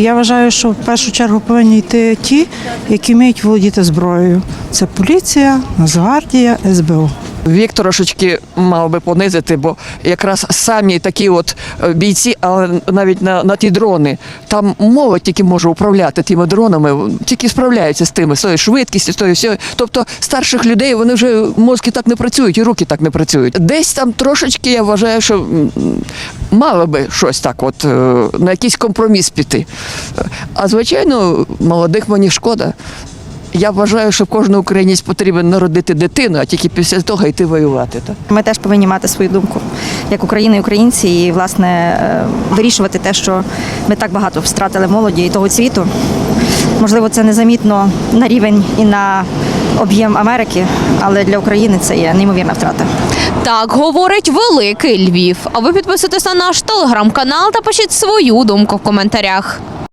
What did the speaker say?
Я вважаю, що в першу чергу повинні йти ті, які вміють володіти зброєю. Це поліція, Нацгвардія, СБУ. Вік трошечки мав би понизити, бо якраз самі такі от е, бійці, але навіть на, на ті дрони, там молодь тільки може управляти тими дронами, тільки справляються з тими, з тою швидкістю, з тою всього. Тобто старших людей вони вже мозки так не працюють, і руки так не працюють. Десь там трошечки я вважаю, що мало би щось так, от е, на якийсь компроміс піти. А звичайно, молодих мені шкода. Я вважаю, що кожен українець потрібен народити дитину, а тільки після того йти воювати. Так? Ми теж повинні мати свою думку як Україна і українці, і власне е, вирішувати те, що ми так багато втратили молоді і того світу. Можливо, це незамітно на рівень і на об'єм Америки, але для України це є неймовірна втрата. Так говорить великий Львів. А ви підписуйтесь на наш телеграм-канал та пишіть свою думку в коментарях.